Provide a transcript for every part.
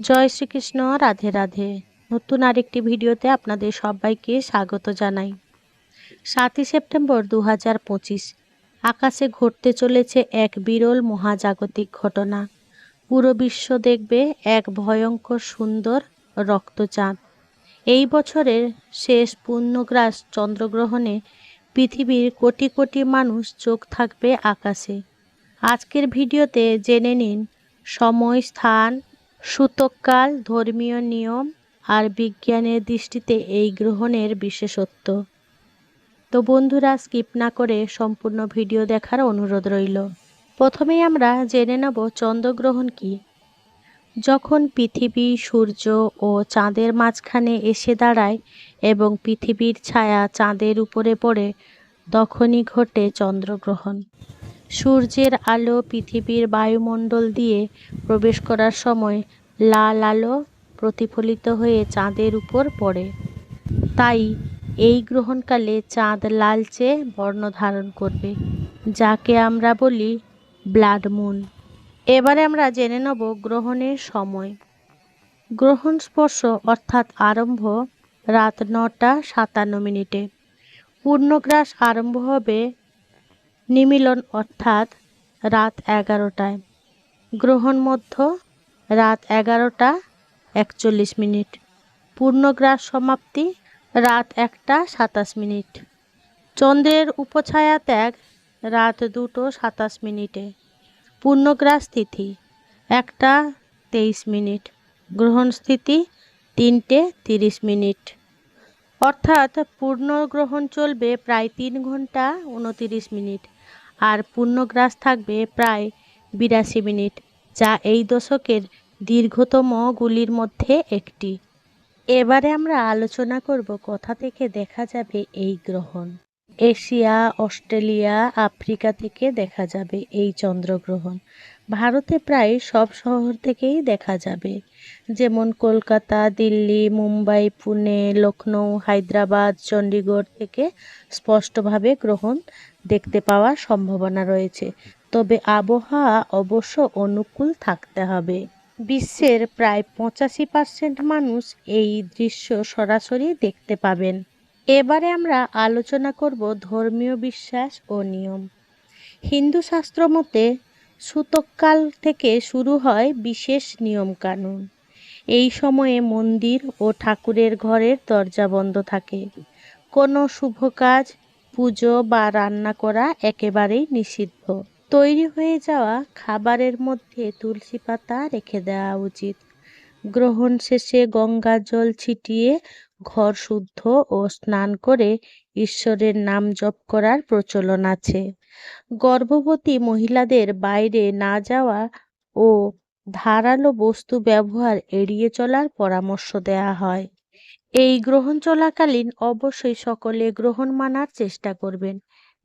জয় শ্রীকৃষ্ণ, রাধে রাধে। নতুন আরেকটি ভিডিওতে আপনাদের সবাইকে স্বাগত জানাই। সাতই সেপ্টেম্বর দু হাজার পঁচিশ, আকাশে ঘটতে চলেছে এক বিরল মহাজাগতিক ঘটনা। পুরো বিশ্ব দেখবে এক ভয়ঙ্কর সুন্দর রক্তচাঁদ এই বছরের শেষ পূর্ণগ্রাস চন্দ্রগ্রহণে পৃথিবীর কোটি কোটি মানুষ চোখ থাকবে আকাশে। আজকের ভিডিওতে জেনে নিন সময়, স্থান সূতককাল, ধর্মীয় নিয়ম আর বিজ্ঞানের দৃষ্টিতে এই গ্রহণের বিশেষত্ব। তো বন্ধুরা, স্কিপ না করে সম্পূর্ণ ভিডিও দেখার অনুরোধ রইল। প্রথমেই আমরা জেনে নেব চন্দ্রগ্রহণ কি। যখন পৃথিবী, সূর্য ও চাঁদের মাঝখানে এসে দাঁড়ায় এবং পৃথিবীর ছায়া চাঁদের উপরে পড়ে, তখনই ঘটে চন্দ্রগ্রহণ। সূর্যের আলো পৃথিবীর বায়ুমণ্ডল দিয়ে প্রবেশ করার সময় লাল আলো প্রতিফলিত হয়ে চাঁদের উপর পড়ে। তাই এই গ্রহণকালে চাঁদ লালচে বর্ণ ধারণ করবে, যাকে আমরা বলি ব্লাড মুন। এবারে আমরা জেনে নেব গ্রহণের সময়। গ্রহণ স্পর্শ অর্থাৎ আরম্ভ রাত নটা সাতান্ন মিনিটে। পূর্ণগ্রাস আরম্ভ হবে নিমিলন অর্থাৎ রাত এগারোটায়। গ্রহণ মধ্য রাত এগারোটা একচল্লিশ মিনিট। পূর্ণগ্রাস সমাপ্তি রাত একটা সাতাশ মিনিট। চন্দ্রের উপছায়া ত্যাগ রাত দুটো সাতাশ মিনিটে। পূর্ণগ্রাস তিথি একটা তেইশ মিনিট। গ্রহণ স্থিতি তিনটে তিরিশ মিনিট। অর্থাৎ পূর্ণগ্রহণ চলবে প্রায় তিন ঘণ্টা উনতিরিশ মিনিট। আর পূর্ণগ্রাস থাকবে প্রায় বিরাশি মিনিট, যা এই দশকের দীর্ঘতমগুলির মধ্যে একটি। এবারে আমরা আলোচনা করব কথা থেকে দেখা যাবে এই গ্রহণ। এশিয়া, অস্ট্রেলিয়া, আফ্রিকা থেকে দেখা যাবে এই চন্দ্রগ্রহণ। ভারতে প্রায় সব শহর থেকেই দেখা যাবে। যেমন কলকাতা, দিল্লি, মুম্বাই, পুনে লখনৌ হায়দ্রাবাদ চণ্ডীগড় থেকে স্পষ্টভাবে গ্রহণ দেখতে পাওয়ার সম্ভাবনা রয়েছে। তবে আবহাওয়া অবশ্য অনুকূল থাকতে হবে। বিশ্বের প্রায় পঁচাশি পার্সেন্ট মানুষ এই দৃশ্য সরাসরি দেখতে পাবেন। এবারে আমরা আলোচনা করব ধর্মীয় বিশ্বাস ও নিয়ম। হিন্দু শাস্ত্র মতে সূতককাল থেকে শুরু হয় বিশেষ নিয়মকানুন। এই সময়ে মন্দির ও ঠাকুরের ঘরের দরজা বন্ধ থাকে। কোনো শুভ কাজ, পুজো বা রান্না করা একেবারেই নিষিদ্ধ। তৈরি হয়ে যাওয়া খাবারের মধ্যে তুলসী পাতা রেখে দেওয়া উচিত। গ্রহণ শেষে গঙ্গা জল ছিটিয়ে ঘর শুদ্ধ ও স্নান করে ঈশ্বরের নাম জপ করার প্রচলন আছে। গর্ভবতী মহিলাদের বাইরে না যাওয়া ও ধারালো বস্তু ব্যবহার এড়িয়ে চলার পরামর্শ দেওয়া হয়। এই গ্রহণ চলাকালীন অবশ্যই সকলে গ্রহণ মানার চেষ্টা করবেন।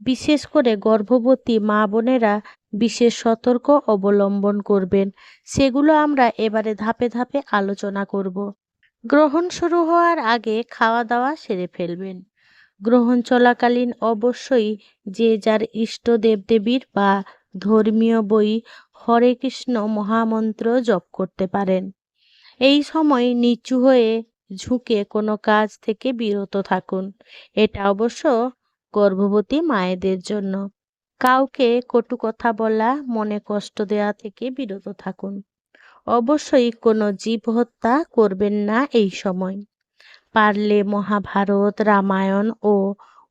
বিশেষ করে গর্ভবতী মা বোনেরা বিশেষ সতর্ক অবলম্বন করবেন। সেগুলো আমরা এবারে ধাপে ধাপে আলোচনা করব। গ্রহণ শুরু হওয়ার আগে খাওয়া দাওয়া সেরে ফেলবেন। গ্রহণ চলাকালীন অবশ্যই যে যার ইষ্ট দেবদেবীর বা ধর্মীয় বই হরে কৃষ্ণ মহামন্ত্র জপ করতে পারেন। এই সময় নিচু হয়ে ঝুঁকে কোনো কাজ থেকে বিরত থাকুন। এটা অবশ্য গর্ভবতী মায়েদের জন্য। কাউকে কটু কথা বলা, মনে কষ্ট দেওয়া থেকে বিরত থাকুন। অবশ্যই কোনো জীব হত্যা করবেন না এই সময়। পারলে মহাভারত, রামায়ণ ও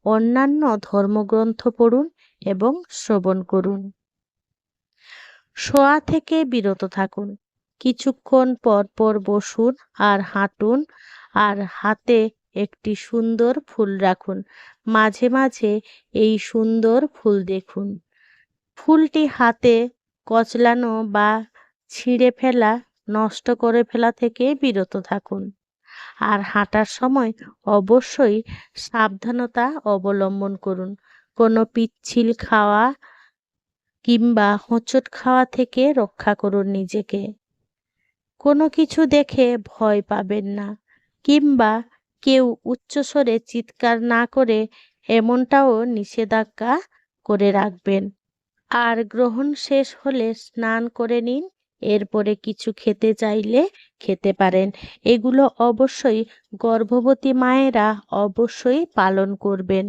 অন্যান্য ধর্মগ্রন্থ পড়ুন এবং শ্রবণ করুন। শোয়া থেকে বিরত থাকুন। কিছুক্ষণ পর পর বসুন আর হাঁটুন আর হাতে একটি সুন্দর ফুল রাখুন। মাঝে মাঝে এই সুন্দর ফুল দেখুন। ফুলটি হাতে কচলানো বা ছিঁড়ে ফেলা, নষ্ট করে ফেলা থেকে বিরত থাকুন। আর হাঁটার সময় অবশ্যই সাবধানতা অবলম্বন করুন। কোনো পিচ্ছিল খাওয়া কিংবা হোঁচট খাওয়া থেকে রক্ষা করুন নিজেকে। কোনো কিছু দেখে ভয় পাবেন না কিংবা কেউ উচ্চস্বরে চিৎকার না করে এমনটাও নিষেধাজ্ঞা করে রাখবেন। আর গ্রহণ শেষ হলে স্নান করে নিন এরপরে কিছু খেতে চাইলে খেতে পারেন। এগুলো অবশ্যই গর্ভবতী মায়েরা অবশ্যই পালন করবেন।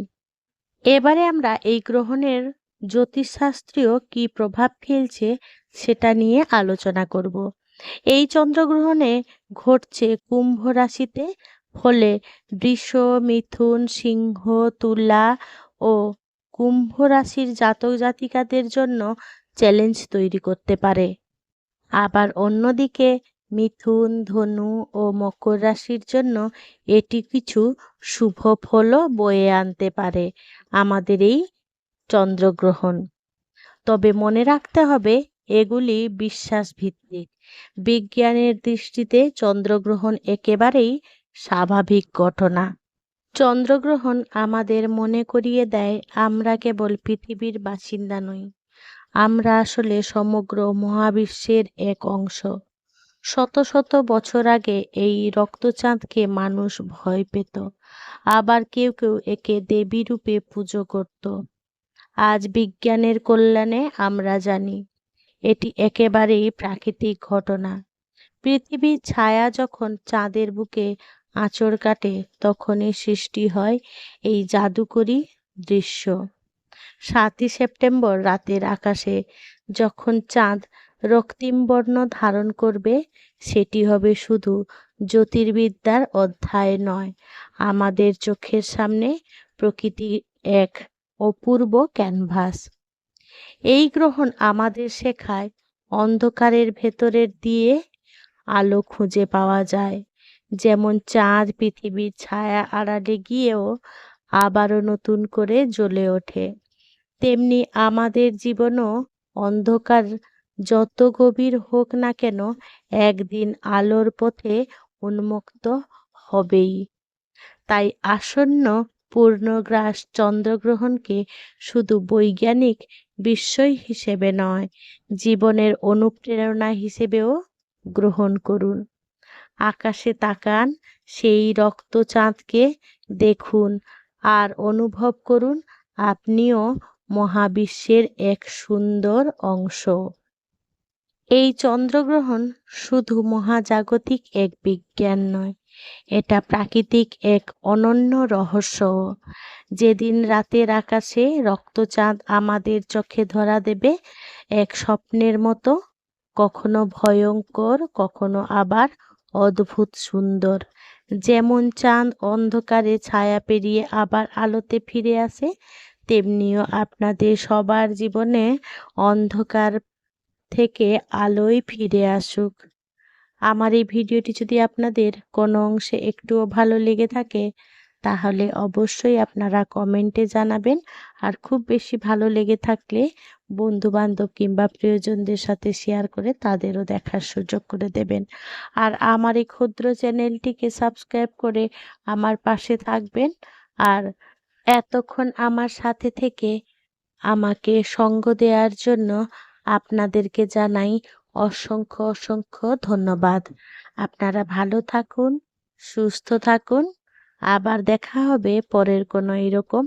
এবারে আমরা এই গ্রহণের জ্যোতিষশাস্ত্রীয় কি প্রভাব ফেলছে সেটা নিয়ে আলোচনা করব। এই চন্দ্রগ্রহণে ঘটছে কুম্ভ রাশিতে, ফলে বৃষ, মিথুন, সিংহ, তুলা ও কুম্ভ রাশির জাতক জাতিকাদের জন্য চ্যালেঞ্জ তৈরি করতে পারে। আবার অন্যদিকে মিথুন, ধনু ও মকর রাশির জন্য এটি কিছু শুভ ফলও বয়ে আনতে পারে আমাদের এই চন্দ্রগ্রহণ। তবে মনে রাখতে হবে, এগুলি বিশ্বাস ভিত্তিক বিজ্ঞানের দৃষ্টিতে চন্দ্রগ্রহণ একেবারেই স্বাভাবিক ঘটনা। চন্দ্রগ্রহণ আমাদের মনে করিয়ে দেয়, আমরা কেবল পৃথিবীর বাসিন্দা নই। আমরা আসলে সমগ্র মহাবিশ্বের এক অংশ। শত শত বছর আগে এই রক্তচাঁদকে মানুষ ভয় পেত। আবার কেউ কেউ একে দেবী রূপে পুজো করত। আজ বিজ্ঞানের কল্যাণে আমরা জানি, এটি একেবারেই প্রাকৃতিক ঘটনা। পৃথিবীর ছায়া যখন চাঁদের বুকে আঁচড় কাটে, তখনই সৃষ্টি হয় এই জাদুকরী দৃশ্য। সাতই সেপ্টেম্বর রাতের আকাশে যখন চাঁদ রক্তিম বর্ণ ধারণ করবে, সেটি হবে শুধু জ্যোতির্বিদ্যার অধ্যায় নয়, আমাদের চোখের সামনে প্রকৃতি এক অপূর্ব ক্যানভাস। এই গ্রহণ আমাদের শেখায় অন্ধকারের ভেতরের দিয়ে আলো খুঁজে পাওয়া যায়। যেমন চাঁদ পৃথিবীর ছায়া আড়ালে গিয়েও আবারও নতুন করে জ্বলে ওঠে। তেমনি আমাদের জীবনও অন্ধকার, যত গভীর হোক না কেন একদিন আলোর পথে উন্মুক্ত হবেই। তাই আসন্ন পূর্ণগ্রাস চন্দ্রগ্রহণকে শুধু বৈজ্ঞানিক বিস্ময় হিসেবে নয়, জীবনের অনুপ্রেরণা হিসেবেও গ্রহণ করুন। আকাশে তাকান, সেই রক্তচাঁদকে দেখুন আর অনুভব করুন, আপনিও মহাবিশ্বের এক সুন্দর অংশ। এই চন্দ্রগ্রহণ শুধু মহাজাগতিক এক বিজ্ঞান নয়, এটা প্রাকৃতিক এক অনন্য রহস্য। যেদিন রাতের আকাশে রক্তচাঁদ আমাদের চোখে ধরা দেবে, এক স্বপ্নের মতো, কখনো ভয়ঙ্কর, কখনো আবার অদ্ভুত সুন্দর। যেমন চাঁদ অন্ধকারে ছায়া পেরিয়ে আবার আলোতে ফিরে আসে তেমনিও আপনাদের সবার জীবনে অন্ধকার থেকে আলোয় ফিরে আসুক। আমার এই ভিডিওটি যদি আপনাদের কোনো অংশে একটুও ভালো লেগে থাকে, তাহলে অবশ্যই আপনারা কমেন্টে জানাবেন। আর খুব বেশি ভালো লেগে থাকলে বন্ধু বান্ধব কিংবা প্রিয়জনদের সাথে শেয়ার করে তাদেরও দেখার সুযোগ করে দেবেন। আর আমার এই ক্ষুদ্র চ্যানেলটিকে সাবস্ক্রাইব করে আমার পাশে থাকবেন। আর এতক্ষণ আমার সাথে থেকে আমাকে সঙ্গ দেওয়ার জন্য আপনাদেরকে জানাই অসংখ্য অসংখ্য ধন্যবাদ। আপনারা ভালো থাকুন, সুস্থ থাকুন। আবার দেখা হবে পরের কোনো এরকম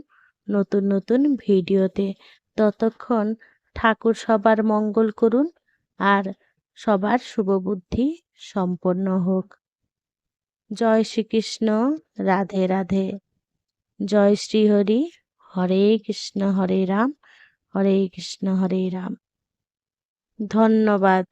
নতুন নতুন ভিডিওতে। ততক্ষণ ঠাকুর সবার মঙ্গল করুন আর সবার শুভবুদ্ধি সম্পন্ন হোক। জয় শ্রীকৃষ্ণ। রাধে রাধে। জয় শ্রী শ্রীহরি হরে কৃষ্ণ হরে রাম হরে কৃষ্ণ হরে রাম। ধন্যবাদ।